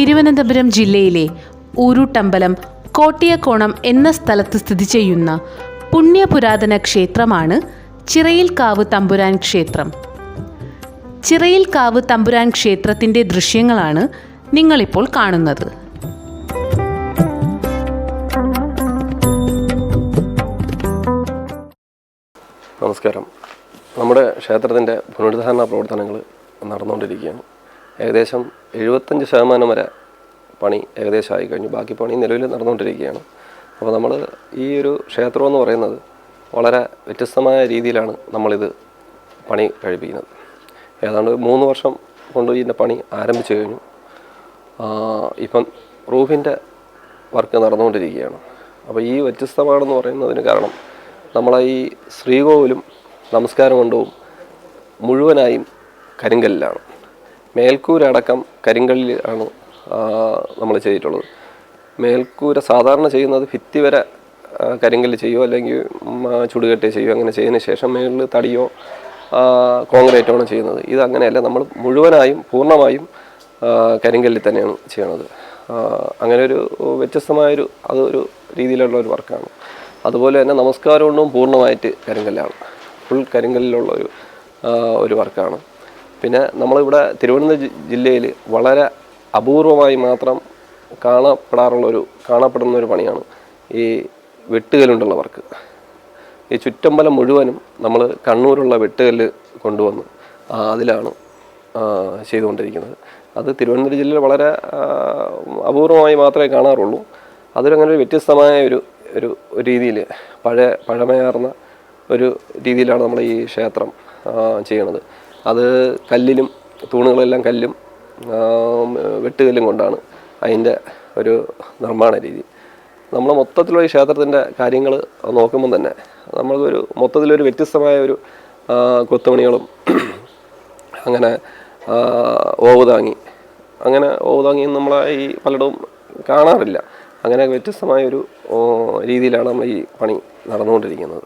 തിരുവനന്തപുരം ജില്ലയിലെ ഊരുട്ടമ്പലം കോട്ടിയക്കോണം എന്ന സ്ഥലത്ത് സ്ഥിതി ചെയ്യുന്ന പുണ്യപുരാതന ക്ഷേത്രമാണ് ചിറയിൽക്കാവ് തമ്പുരാൻ ക്ഷേത്രം. ചിറയിൽക്കാവ് തമ്പുരാൻ ക്ഷേത്രത്തിന്റെ ദൃശ്യങ്ങളാണ് നിങ്ങളിപ്പോൾ കാണുന്നത്. നമസ്കാരം. നമ്മുടെ ക്ഷേത്രത്തിന്റെ പുനരുദ്ധാരണ പ്രവർത്തനങ്ങൾ നടന്നുകൊണ്ടിരിക്കുകയാണ്. ഏകദേശം എഴുപത്തഞ്ച് ശതമാനം വരെ പണി ഏകദേശം ആയിക്കഴിഞ്ഞു. ബാക്കി പണി നിലവിൽ നടന്നുകൊണ്ടിരിക്കുകയാണ്. അപ്പോൾ നമ്മൾ ഈ ഒരു ക്ഷേത്രം എന്ന് പറയുന്നത് വളരെ വ്യത്യസ്തമായ രീതിയിലാണ് നമ്മളിത് പണി കഴിപ്പിക്കുന്നത്. ഏതാണ്ട് മൂന്ന് വർഷം കൊണ്ട് ഇതിന്റെ പണി ആരംഭിച്ചു കഴിഞ്ഞു. ഇപ്പം റൂഫിന്റെ വർക്ക് നടന്നുകൊണ്ടിരിക്കുകയാണ്. അപ്പോൾ ഈ വ്യത്യസ്തമാണെന്ന് പറയുന്നതിന് കാരണം നമ്മളെ ഈ ശ്രീകോവിലും നമസ്കാരം കൊണ്ടും മുഴുവനായും കരിങ്കല്ലിലാണ്. മേൽക്കൂരടക്കം കരിങ്കല്ലിൽ ആണ് നമ്മൾ ചെയ്തിട്ടുള്ളത്. മേൽക്കൂര സാധാരണ ചെയ്യുന്നത് ഭിത്തി വരെ കരിങ്കല്ല് ചെയ്യുമോ അല്ലെങ്കിൽ ചുടുകെട്ടേ ചെയ്യുമോ അങ്ങനെ ചെയ്തതിന് ശേഷം മേളിൽ തടിയോ കോൺക്രീറ്റോ ആണ് ചെയ്യുന്നത്. ഇത് അങ്ങനെയല്ല നമ്മൾ മുഴുവനായും പൂർണമായും കരിങ്കല്ലിൽ തന്നെയാണ് ചെയ്യണത്. അങ്ങനെ ഒരു വ്യത്യസ്തമായൊരു അതൊരു രീതിയിലുള്ള ഒരു വർക്കാണ്. അതുപോലെ തന്നെ നമസ്കാരവും പൂർണമായിട്ട് കരിങ്കല്ലാണ്. ഫുൾ കരിങ്കല്ലിലുള്ള ഒരു ഒരു വർക്കാണ്. പിന്നെ നമ്മളിവിടെ തിരുവനന്തപുരം ജില്ലയിൽ വളരെ അപൂർവമായി മാത്രം കാണപ്പെടാറുള്ളൊരു കാണപ്പെടുന്ന ഒരു പണിയാണ് ഈ വെട്ടുകല്ലുണ്ടുള്ള വർക്ക് ഈ ചുറ്റമ്പലം മുഴുവനും നമ്മൾ കണ്ണൂരുള്ള വെട്ടുകല്ല് കൊണ്ടുവന്ന് അതിലാണ് ചെയ്തുകൊണ്ടിരിക്കുന്നത്. അത് തിരുവനന്തപുരം ജില്ലയിൽ വളരെ അപൂർവമായി മാത്രമേ കാണാറുള്ളൂ. അതൊരങ്ങനെ ഒരു വ്യത്യസ്തമായ ഒരു ഒരു രീതിയിൽ പഴയ പഴമയാർന്ന ഒരു രീതിയിലാണ് നമ്മൾ ഈ ക്ഷേത്രം ചെയ്യണത്. അത് കല്ലിലും തൂണുകളെല്ലാം കല്ലും വെട്ടുകല്ലും കൊണ്ടാണ് അതിന്റെ ഒരു നിർമ്മാണ രീതി. നമ്മൾ മൊത്തത്തിലുള്ള ഈ ക്ഷേത്രത്തിന്റെ കാര്യങ്ങൾ നോക്കുമ്പം തന്നെ നമ്മൾക്കൊരു മൊത്തത്തിലൊരു വ്യത്യസ്തമായ ഒരു കൊത്തുപണികളും അങ്ങനെ ഓവുതാങ്ങി അങ്ങനെ ഓവുതാങ്ങി നമ്മളെ ഈ പലയിടവും കാണാറില്ല. അങ്ങനെ വ്യത്യസ്തമായൊരു രീതിയിലാണ് നമ്മൾ ഈ പണി നടന്നുകൊണ്ടിരിക്കുന്നത്.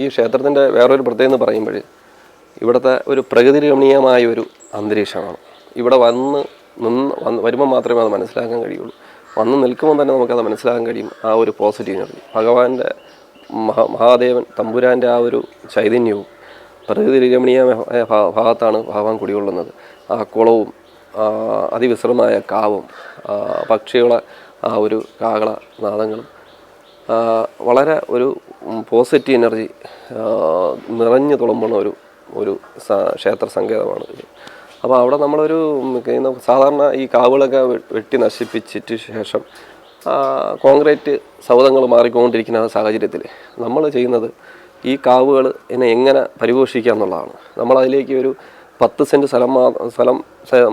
ഈ ക്ഷേത്രത്തിന്റെ വേറൊരു പ്രത്യേകത എന്ന് പറയുമ്പോൾ ഇവിടുത്തെ ഒരു പ്രകൃതി രമണീയമായ ഒരു അന്തരീക്ഷമാണ്. ഇവിടെ വന്ന് നിന്ന് വന്ന് വരുമ്പോൾ മാത്രമേ അത് മനസ്സിലാക്കാൻ കഴിയുള്ളൂ. വന്ന് നിൽക്കുമ്പോൾ തന്നെ നമുക്കത് മനസ്സിലാക്കാൻ കഴിയും ആ ഒരു പോസിറ്റീവ് എനർജി ഭഗവാന്റെ മഹാ മഹാദേവൻ തമ്പുരാന്റെ ആ ഒരു ചൈതന്യവും പ്രകൃതി രമണീയമായ ഭാഗത്താണ് ഭഗവാൻ കുടികൊള്ളുന്നത്. ആ കുളവും ആ അതിവിശ്രമമായ കാവും പക്ഷികളെ ആ ഒരു കാകള നാദങ്ങളും വളരെ ഒരു പോസിറ്റീവ് എനർജി നിറഞ്ഞു തുളുമ്പുന്ന ഒരു ഒരു ക്ഷേത്ര സങ്കേതമാണ് അപ്പോൾ അവിടെ നമ്മളൊരു സാധാരണ ഈ കാവുകളൊക്കെ വെട്ടി നശിപ്പിച്ചിട്ട് ശേഷം കോൺക്രീറ്റ് സൗധങ്ങൾ മാറിക്കൊണ്ടിരിക്കുന്ന സാഹചര്യത്തിൽ നമ്മൾ ചെയ്യുന്നത് ഈ കാവുകൾ എന്നെ എങ്ങനെ പരിപോഷിക്കുക എന്നുള്ളതാണ്. നമ്മളതിലേക്ക് ഒരു പത്ത് സെന്റ് സ്ഥലം സ്ഥലം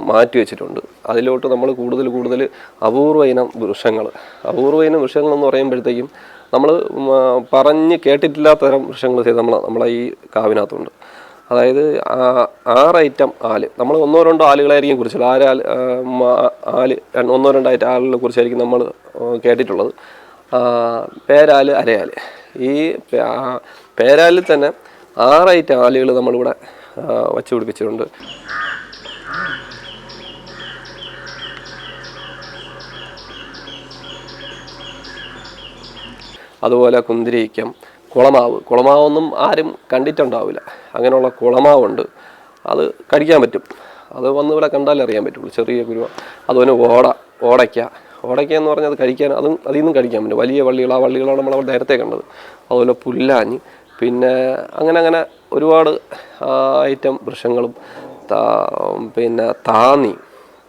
മാറ്റി വെച്ചിട്ടുണ്ട്. അതിലോട്ട് നമ്മൾ കൂടുതൽ കൂടുതൽ അപൂർവ ഇനം വൃക്ഷങ്ങൾ. അപൂർവ ഇനം വൃക്ഷങ്ങൾ എന്ന് പറയുമ്പോഴത്തേക്കും നമ്മൾ പറഞ്ഞ് കേട്ടിട്ടില്ലാത്ത തരം വൃക്ഷങ്ങൾ ചെയ്ത് നമ്മൾ നമ്മളെ ഈ കാവിനകത്തുണ്ട്. അതായത് ആറ് ഐറ്റം ആൽ. നമ്മൾ ഒന്നോ രണ്ടോ ആലുകളായിരിക്കും കുറിച്ചുള്ളത് ആര് ആൽ ആൽ ഒന്നോ രണ്ടോ ഐറ്റം ആലുകളെ കുറിച്ചായിരിക്കും നമ്മൾ കേട്ടിട്ടുള്ളത്. പേരാൽ അരയാൽ. ഈ പേരാലിൽ തന്നെ ആറ് ഐറ്റം ആലുകൾ നമ്മളിവിടെ വച്ച് പിടിപ്പിച്ചിട്ടുണ്ട്. അതുപോലെ കുന്തിരിക്കം കുളമാവ്. കുളമാവൊന്നും ആരും കണ്ടിട്ടുണ്ടാവില്ല. അങ്ങനെയുള്ള കുളമാവുണ്ട്. അത് കഴിക്കാൻ പറ്റും. അത് വന്ന് ഇവിടെ കണ്ടാലേ അറിയാൻ പറ്റുള്ളൂ. ചെറിയ കുരുവ. അതുപോലെ ഓട ഓടയ്ക്ക. ഓടയ്ക്ക എന്ന് പറഞ്ഞാൽ അത് കഴിക്കാൻ അതും അതിൽ നിന്നും കഴിക്കാൻ പറ്റും. വലിയ വള്ളികൾ ആ വള്ളികളാണ് നമ്മൾ നേരത്തെ കണ്ടത്. അതുപോലെ പുല്ലാഞ്ഞ് പിന്നെ അങ്ങനെ അങ്ങനെ ഒരുപാട് ഐറ്റം വൃക്ഷങ്ങളും പിന്നെ താന്നി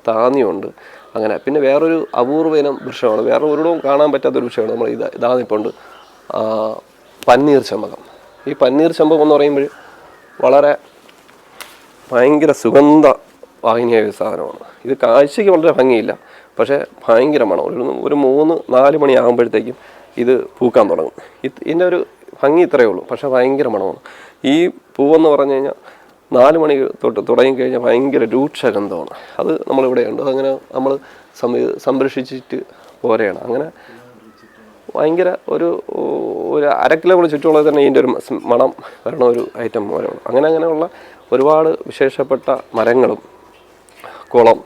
താന്നിയുണ്ട്. അങ്ങനെ പിന്നെ വേറൊരു അപൂർവ ഇനം വൃക്ഷമാണ്. വേറെ ഒരിടവും കാണാൻ പറ്റാത്തൊരു വൃക്ഷമാണ് നമ്മൾ ഇത് ഇതാ ഉണ്ട് പന്നീർ ചമ്പകം. ഈ പന്നീർ ചമ്പകം എന്ന് പറയുമ്പോൾ വളരെ ഭയങ്കര സുഗന്ധ വാഹിനിയായ ഒരു സാധനമാണ്. ഇത് കാഴ്ചയ്ക്ക് വളരെ ഭംഗിയില്ല പക്ഷേ ഭയങ്കര മണം ഒരു ഒരു മൂന്ന് നാല് മണിയാകുമ്പോഴത്തേക്കും ഇത് പൂക്കാൻ തുടങ്ങും. ഇത് ഇതിന്റെ ഒരു ഭംഗി ഇത്രയേ ഉള്ളൂ. പക്ഷേ ഭയങ്കര മണമാണ്. ഈ പൂവെന്ന് പറഞ്ഞു കഴിഞ്ഞാൽ നാല് മണി തൊട്ട് തുടങ്ങിക്കഴിഞ്ഞാൽ ഭയങ്കര രൂക്ഷഗന്ധമാണ്. അത് നമ്മളിവിടെയുണ്ട്. അങ്ങനെ നമ്മൾ സംര- സംരക്ഷിച്ചിട്ട് പോരെയാണ്. അങ്ങനെ ഭയങ്കര ഒരു ഒരു അര കിലോമീറ്റർ ചുറ്റുമുള്ളത് തന്നെ ഇതിന്റെ ഒരു മണം വരണ ഒരു ഐറ്റം പോലെയാണ്. അങ്ങനെ അങ്ങനെയുള്ള ഒരുപാട് വിശേഷപ്പെട്ട മരങ്ങളും കുളം.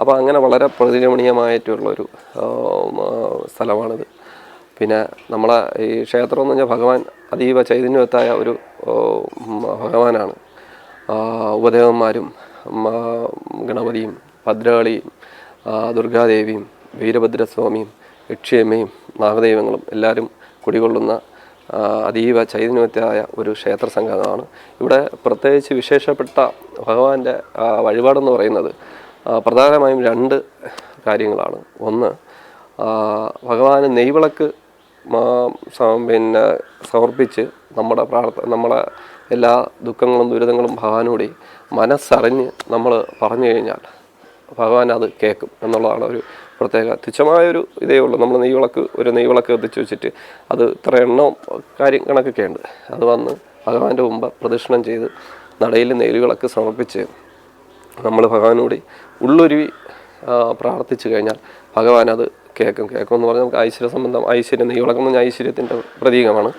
അപ്പോൾ അങ്ങനെ വളരെ പ്രതിരമണീയമായിട്ടുള്ളൊരു സ്ഥലമാണിത്. പിന്നെ നമ്മളെ ഈ ക്ഷേത്രം എന്ന് പറഞ്ഞാൽ ഭഗവാൻ അതീവ ചൈതന്യവത്തായ ഒരു ഭഗവാനാണ്. ഉപദേവന്മാരും ഗണപതിയും ഭദ്രകാളിയും ദുർഗാദേവിയും വീരഭദ്രസ്വാമിയും യക്ഷിയമ്മയും നാഗദൈവങ്ങളും എല്ലാവരും കുടികൊള്ളുന്ന അതീവ ചൈതന്യവത്തായ ഒരു ക്ഷേത്ര സംഘമാണ്. ഇവിടെ പ്രത്യേകിച്ച് വിശേഷപ്പെട്ട ഭഗവാന്റെ വഴിപാടെന്ന് പറയുന്നത് പ്രധാനമായും രണ്ട് കാര്യങ്ങളാണ്. ഒന്ന് ഭഗവാന് നെയ്വിളക്ക് പിന്നെ സമർപ്പിച്ച് നമ്മുടെ പ്രാർത്ഥന നമ്മളെ എല്ലാ ദുഃഖങ്ങളും ദുരിതങ്ങളും ഭഗവാനോടി മനസ്സറിഞ്ഞ് നമ്മൾ പറഞ്ഞു കഴിഞ്ഞാൽ ഭഗവാൻ അത് കേൾക്കും എന്നുള്ളതാണ് ഒരു പ്രത്യേക തുച്ഛമായൊരു ഇതേ ഉള്ളൂ. നമ്മൾ നെയ്വിളക്ക് ഒരു നെയ്വിളക്ക് കത്തിച്ച് വെച്ചിട്ട് അത് ഇത്ര എണ്ണം കാര്യം കണക്കൊക്കെ ഉണ്ട് അത് വന്ന് ഭഗവാന്റെ മുമ്പ് പ്രദക്ഷിണം ചെയ്ത് നടയിൽ നെയ്വിളക്ക് സമർപ്പിച്ച് നമ്മൾ ഭഗവാനോടി ഉള്ളൊരുവി പ്രാർത്ഥിച്ചു കഴിഞ്ഞാൽ ഭഗവാൻ അത് കേൾക്കും കേക്കും എന്ന് പറഞ്ഞാൽ നമുക്ക് ഐശ്വര്യ സംബന്ധം ഐശ്വര്യം നെയ്വിളക്ക് എന്ന് പറഞ്ഞാൽ ഐശ്വര്യത്തിന്റെ പ്രതീകമാണ്.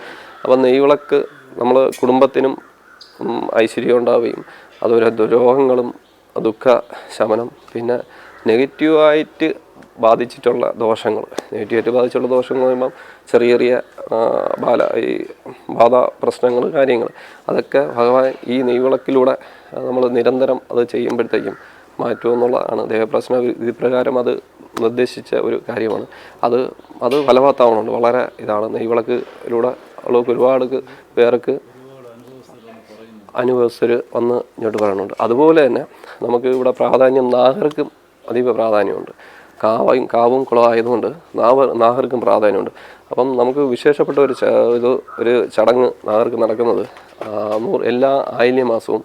അപ്പം നെയ്വിളക്ക് നമ്മൾ കുടുംബത്തിനും ഐശ്വര്യം ഉണ്ടാവുകയും അതുപോലെ ദുരോഹങ്ങളും ദുഃഖ ശമനം പിന്നെ നെഗറ്റീവായിട്ട് ബാധിച്ചിട്ടുള്ള ദോഷങ്ങൾ. നെഗറ്റീവായിട്ട് ബാധിച്ചുള്ള ദോഷങ്ങൾ പറയുമ്പം ചെറിയ ചെറിയ ബാല ഈ ബാധ പ്രശ്നങ്ങൾ കാര്യങ്ങൾ. അതൊക്കെ ഭഗവാൻ ഈ നെയ്വിളക്കിലൂടെ നമ്മൾ നിരന്തരം അത് ചെയ്യുമ്പോഴത്തേക്കും മാറ്റുമെന്നുള്ളതാണ്. ദേഹപ്രശ്ന വിധി പ്രകാരം അത് നിർദ്ദേശിച്ച ഒരു കാര്യമാണ്. അത് അത് ഫലവത്താവണമുണ്ട് വളരെ ഇതാണ്. നെയ്വിളക്കിലൂടെ ഉള്ളവർക്ക് ഒരുപാട് പേർക്ക് അനുഭവസ്ഥർ വന്ന് ഇങ്ങോട്ട് പറയുന്നുണ്ട് അതുപോലെ തന്നെ നമുക്ക് ഇവിടെ പ്രാധാന്യം നാഗർക്കും അതീവ പ്രാധാന്യമുണ്ട്. കാവയും കാവും കുളമായതുകൊണ്ട് നാവ് നാഗർക്കും പ്രാധാന്യമുണ്ട്. അപ്പം നമുക്ക് വിശേഷപ്പെട്ട ഒരു ഇത് ഒരു ചടങ്ങ് നാഗർക്ക് നടക്കുന്നത് നൂറ് എല്ലാ ആയില്യ മാസവും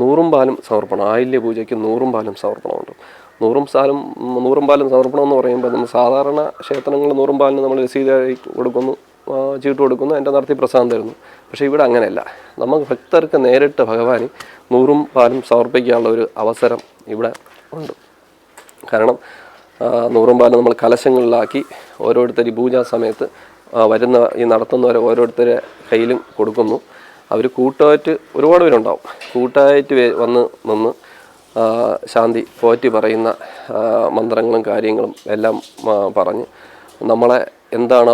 നൂറും പാലും സമർപ്പണം ആയില്യ പൂജയ്ക്ക് നൂറും പാലും സമർപ്പണമുണ്ട്. നൂറും സാലും നൂറും പാലും സമർപ്പണം എന്ന് പറയുമ്പോൾ നമ്മൾ സാധാരണ ക്ഷേത്രങ്ങളിൽ നൂറും പാലിന് നമ്മൾ രസീതായി കൊടുക്കുന്നു ചീട്ട് കൊടുക്കുന്നു എന്റെ നടത്തി പ്രസാദം തരുന്നു. പക്ഷേ ഇവിടെ അങ്ങനെയല്ല. നമുക്ക് ഭക്തർക്ക് നേരിട്ട് ഭഗവാന് നൂറും പാലും സമർപ്പിക്കാനുള്ള ഒരു അവസരം ഇവിടെ ഉണ്ട്. കാരണം നൂറും പാലും നമ്മൾ കലശങ്ങളിലാക്കി ഓരോരുത്തർ ഈ പൂജാ സമയത്ത് വരുന്ന ഈ നടത്തുന്നവരെ ഓരോരുത്തരെ കയ്യിലും കൊടുക്കുന്നു. അവർ കൂട്ടമായിട്ട് ഒരുപാട് പേരുണ്ടാവും. കൂട്ടമായിട്ട് വന്ന് നിന്ന് ശാന്തി പോറ്റി പറയുന്ന മന്ത്രങ്ങളും കാര്യങ്ങളും എല്ലാം പറഞ്ഞ് നമ്മളെ എന്താണ്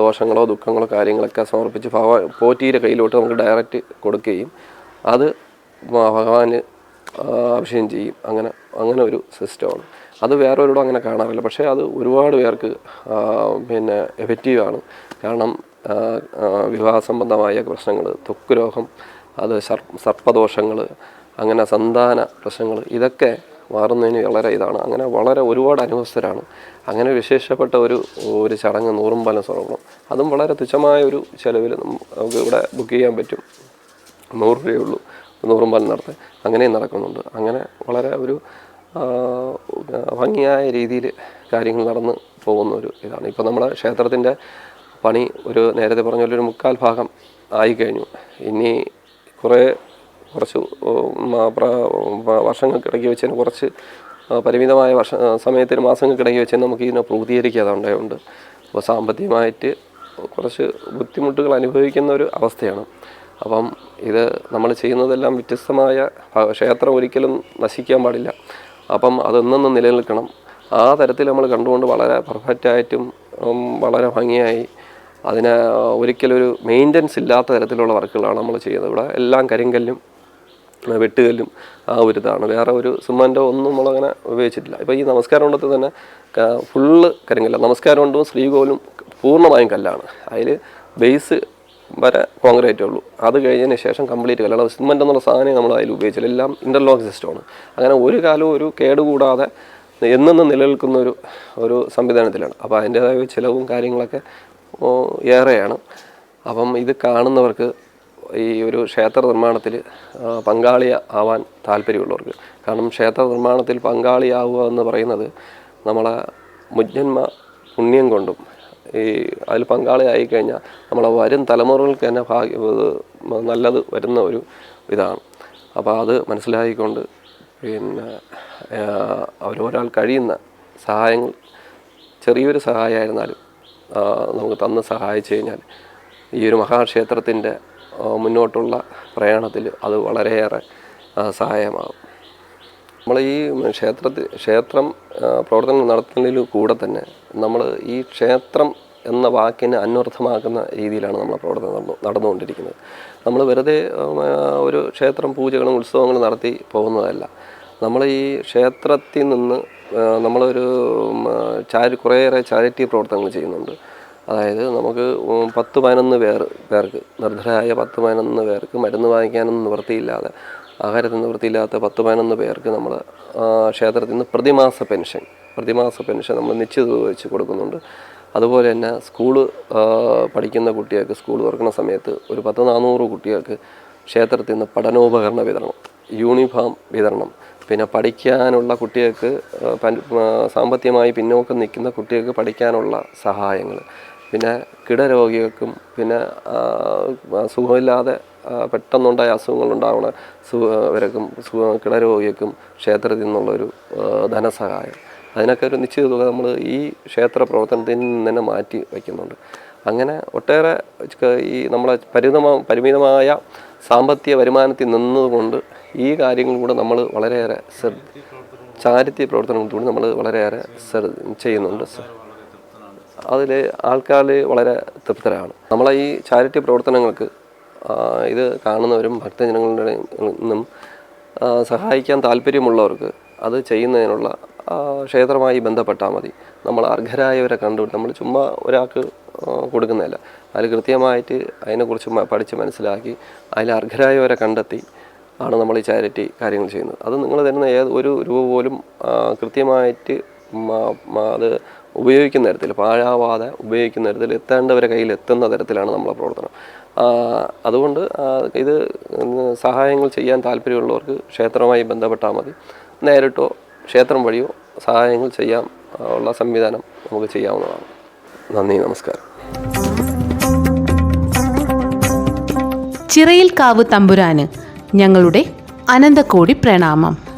ദോഷങ്ങളോ ദുഃഖങ്ങളോ കാര്യങ്ങളൊക്കെ സമർപ്പിച്ച് ഭഗവാൻ പോറ്റിയുടെ കയ്യിലോട്ട് നമുക്ക് ഡയറക്റ്റ് കൊടുക്കുകയും അത് ഭഗവാന് അഭിഷേകം ചെയ്യും. അങ്ങനെ അങ്ങനെ ഒരു സിസ്റ്റമാണ്. അത് വേറൊരിടം അങ്ങനെ കാണാറില്ല. പക്ഷേ അത് ഒരുപാട് പേർക്ക് പിന്നെ എഫക്റ്റീവാണ് കാരണം വിവാഹ സംബന്ധമായ പ്രശ്നങ്ങൾ ത്വക്ക് രോഗം അത് സർപ്പ സർപ്പദോഷങ്ങൾ അങ്ങനെ സന്താന പ്രശ്നങ്ങൾ ഇതൊക്കെ മാറുന്നതിന് വളരെ ഇതാണ്. അങ്ങനെ വളരെ ഒരുപാട് അനുഭവസ്ഥരാണ്. അങ്ങനെ വിശേഷപ്പെട്ട ഒരു ഒരു ചടങ്ങ് നൂറുംപാലം സ്വർണം. അതും വളരെ തുച്ഛമായ ഒരു ചിലവിൽ നമുക്ക് ഇവിടെ ബുക്ക് ചെയ്യാൻ പറ്റും. നൂറ് രൂപയേ ഉള്ളൂ നൂറും പാലം നടത്താൻ അങ്ങനെയും നടക്കുന്നുണ്ട്. അങ്ങനെ വളരെ ഒരു ഭംഗിയായ രീതിയിൽ കാര്യങ്ങൾ നടന്ന് പോകുന്ന ഒരു ഇതാണ്. ഇപ്പോൾ നമ്മുടെ ക്ഷേത്രത്തിന്റെ പണി ഒരു നേരത്തെ പറഞ്ഞ പോലെ ഒരു മുക്കാൽ ഭാഗം ആയിക്കഴിഞ്ഞു ഇനി കുറേ കുറച്ച് വർഷങ്ങൾക്കിടയ്ക്ക് വെച്ച് തന്നെ കുറച്ച് പരിമിതമായ വർഷ സമയത്തിന് മാസങ്ങൾക്കിടയ്ക്ക് വെച്ചതിന് നമുക്ക് ഇതിനെ പ്രകൃതീകരിക്കാതെ ഉണ്ടായതുകൊണ്ട് അപ്പോൾ സാമ്പത്തികമായിട്ട് കുറച്ച് ബുദ്ധിമുട്ടുകൾ അനുഭവിക്കുന്ന ഒരു അവസ്ഥയാണ്. അപ്പം ഇത് നമ്മൾ ചെയ്യുന്നതെല്ലാം വ്യത്യസ്തമായ ക്ഷേത്രം ഒരിക്കലും നശിക്കാൻ പാടില്ല. അപ്പം അതെന്നും നിലനിൽക്കണം. ആ തരത്തിൽ നമ്മൾ കണ്ടുകൊണ്ട് വളരെ പെർഫെക്റ്റായിട്ടും വളരെ ഭംഗിയായി അതിന് ഒരു മെയിന്റനൻസ് ഇല്ലാത്ത തരത്തിലുള്ള വർക്കുകളാണ് നമ്മൾ ചെയ്യുന്നത്. ഇവിടെ എല്ലാം കരിങ്കല്ലും വെട്ടുകല്ലും ആ ഒരു ഇതാണ്. വേറെ ഒരു സിമന്റോ ഒന്നും നമ്മളങ്ങനെ ഉപയോഗിച്ചിട്ടില്ല. ഇപ്പോൾ ഈ നമസ്കാരം കൊണ്ടത്തിൽ തന്നെ ഫുള്ള് കരിങ്കല്ല. നമസ്കാരം കൊണ്ടും ശ്രീകോലും പൂർണമായും കല്ലാണ്. അതിൽ ബേസ് വരെ കോൺക്രീറ്റേ ഉള്ളൂ. അത് കഴിഞ്ഞതിന് ശേഷം കംപ്ലീറ്റ് കല്ലാണ്. സിമന്റ് എന്നുള്ള സാധനം നമ്മൾ അതിൽ ഉപയോഗിച്ചില്ല. എല്ലാം ഇന്റർലോക്ക് സിസ്റ്റമാണ് അങ്ങനെ ഒരു കാലവും ഒരു കേടുകൂടാതെ എന്നെന്നും നിലനിൽക്കുന്ന ഒരു ഒരു സംവിധാനത്തിലാണ്. അപ്പോൾ അതിന്റേതായ ചിലവും കാര്യങ്ങളൊക്കെ ഏറെയാണ്. അപ്പം ഇത് കാണുന്നവർക്ക് ഈ ഒരു ക്ഷേത്ര നിർമ്മാണത്തിൽ പങ്കാളി ആവാൻ താല്പര്യമുള്ളവർക്ക്. കാരണം ക്ഷേത്ര നിർമ്മാണത്തിൽ പങ്കാളിയാവുക എന്ന് പറയുന്നത് നമ്മളെ മുജ്ജന്മ പുണ്യം കൊണ്ടും ഈ അതിൽ പങ്കാളിയായി കഴിഞ്ഞാൽ നമ്മളെ വരും തലമുറകൾക്ക് തന്നെ ഭാഗ്യ നല്ലത് വരുന്ന ഒരു ഇതാണ്. അപ്പോൾ അത് മനസ്സിലാക്കിക്കൊണ്ട് പിന്നെ അവരൊരാൾ കഴിയുന്ന സഹായങ്ങൾ ചെറിയൊരു സഹായമായിരുന്നാലും നമുക്ക് തന്ന് സഹായിച്ചു കഴിഞ്ഞാൽ ഈ ഒരു മഹാക്ഷേത്രത്തിന്റെ മുന്നോട്ടുള്ള പ്രയാണത്തിൽ അത് വളരെയേറെ സഹായമാകും. നമ്മൾ ഈ ക്ഷേത്രത്തിൽ ക്ഷേത്രം പ്രവർത്തനം നടത്തുന്നതിൽ കൂടെ തന്നെ നമ്മൾ ഈ ക്ഷേത്രം എന്ന വാക്കിനെ അന്വർത്ഥമാക്കുന്ന രീതിയിലാണ് നമ്മൾ പ്രവർത്തനം നടന്നു നടന്നുകൊണ്ടിരിക്കുന്നത്. നമ്മൾ വെറുതെ ഒരു ക്ഷേത്രം പൂജകളും ഉത്സവങ്ങളും നടത്തി പോകുന്നതല്ല. നമ്മൾ ഈ ക്ഷേത്രത്തിൽ നിന്ന് നമ്മളൊരു ചാരി കുറേയേറെ ചാരിറ്റി പ്രവർത്തനങ്ങൾ ചെയ്യുന്നുണ്ട്. അതായത് നമുക്ക് പത്ത് പതിനൊന്ന് പേർ പേർക്ക് നിർദ്ധരായ പത്ത് പതിനൊന്ന് പേർക്ക് മരുന്ന് വാങ്ങിക്കാനൊന്നും നിവൃത്തിയില്ലാതെ ആഹാരത്തിന് നിവൃത്തിയില്ലാത്ത പത്ത് പതിനൊന്ന് പേർക്ക് നമ്മൾ ക്ഷേത്രത്തിൽ നിന്ന് പ്രതിമാസ പെൻഷൻ പ്രതിമാസ പെൻഷൻ നമ്മൾ നിശ്ചിത വെച്ച് കൊടുക്കുന്നുണ്ട്. അതുപോലെ തന്നെ സ്കൂൾ പഠിക്കുന്ന കുട്ടികൾക്ക് സ്കൂൾ തുറക്കുന്ന സമയത്ത് ഒരു പത്ത് നാനൂറ് കുട്ടികൾക്ക് ക്ഷേത്രത്തിൽ നിന്ന് പഠനോപകരണ വിതരണം യൂണിഫോം വിതരണം. പിന്നെ പഠിക്കാനുള്ള കുട്ടികൾക്ക് സാമ്പത്തികമായി പിന്നോക്കം നിൽക്കുന്ന കുട്ടികൾക്ക് പഠിക്കാനുള്ള സഹായങ്ങൾ പിന്നെ കിടരോഗികൾക്കും പിന്നെ സുഖമില്ലാതെ പെട്ടെന്നുണ്ടായ അസുഖങ്ങളുണ്ടാവണ സുഖവർക്കും സുഖ കിടരോഗികൾക്കും ക്ഷേത്രത്തിൽ നിന്നുള്ളൊരു ധനസഹായം. അതിനൊക്കെ ഒരു നിശ്ചിത തുക നമ്മൾ ഈ ക്ഷേത്ര പ്രവർത്തനത്തിൽ നിന്ന് തന്നെ മാറ്റി വയ്ക്കുന്നുണ്ട്. അങ്ങനെ ഒട്ടേറെ ഈ നമ്മളെ പരിമിതമാ പരിമിതമായ സാമ്പത്തിക വരുമാനത്തിൽ നിന്നതുകൊണ്ട് ഈ കാര്യങ്ങൾ കൂടെ നമ്മൾ വളരെയേറെ ചാരിറ്റി പ്രവർത്തനം കൂടി നമ്മൾ വളരെയേറെ ചെയ്യുന്നുണ്ട് ചെയ്യുന്നുണ്ട് അതിൽ ആൾക്കാർ വളരെ തൃപ്തരാണ്. നമ്മളെ ഈ ചാരിറ്റി പ്രവർത്തനങ്ങൾക്ക് ഇത് കാണുന്നവരും ഭക്തജനങ്ങളുടെ നിന്നും സഹായിക്കാൻ താല്പര്യമുള്ളവർക്ക് അത് ചെയ്യുന്നതിനുള്ള ക്ഷേത്രമായി ബന്ധപ്പെട്ടാൽ മതി. നമ്മൾ അർഹരായവരെ കണ്ടു. നമ്മൾ ചുമ്മാ ഒരാൾക്ക് കൊടുക്കുന്നതല്ല. അതിൽ കൃത്യമായിട്ട് അതിനെക്കുറിച്ച് പഠിച്ച് മനസ്സിലാക്കി അതിൽ അർഹരായവരെ കണ്ടെത്തി ആണ് നമ്മൾ ഈ ചാരിറ്റി കാര്യങ്ങൾ ചെയ്യുന്നത്. അത് നിങ്ങൾ തരുന്ന ഏത് ഒരു രൂപ പോലും കൃത്യമായിട്ട് അത് ഉപയോഗിക്കുന്ന തരത്തിൽ പാഴാവാതെ ഉപയോഗിക്കുന്ന തരത്തിൽ എത്തേണ്ടവരെ കയ്യിൽ എത്തുന്ന തരത്തിലാണ് നമ്മളെ പ്രവർത്തനം. അതുകൊണ്ട് ഇത് സഹായങ്ങൾ ചെയ്യാൻ താല്പര്യമുള്ളവർക്ക് ക്ഷേത്രവുമായി ബന്ധപ്പെട്ടാൽ മതി. നേരിട്ടോ ക്ഷേത്രം വഴിയോ സഹായങ്ങൾ ചെയ്യാം ഉള്ള സംവിധാനം നമുക്ക് ചെയ്യാവുന്നതാണ്. നന്ദി നമസ്കാരം. ചിറയിൽ കാവ് തമ്പുരാന് ഞങ്ങളുടെ അനന്തകോടി പ്രണാമം.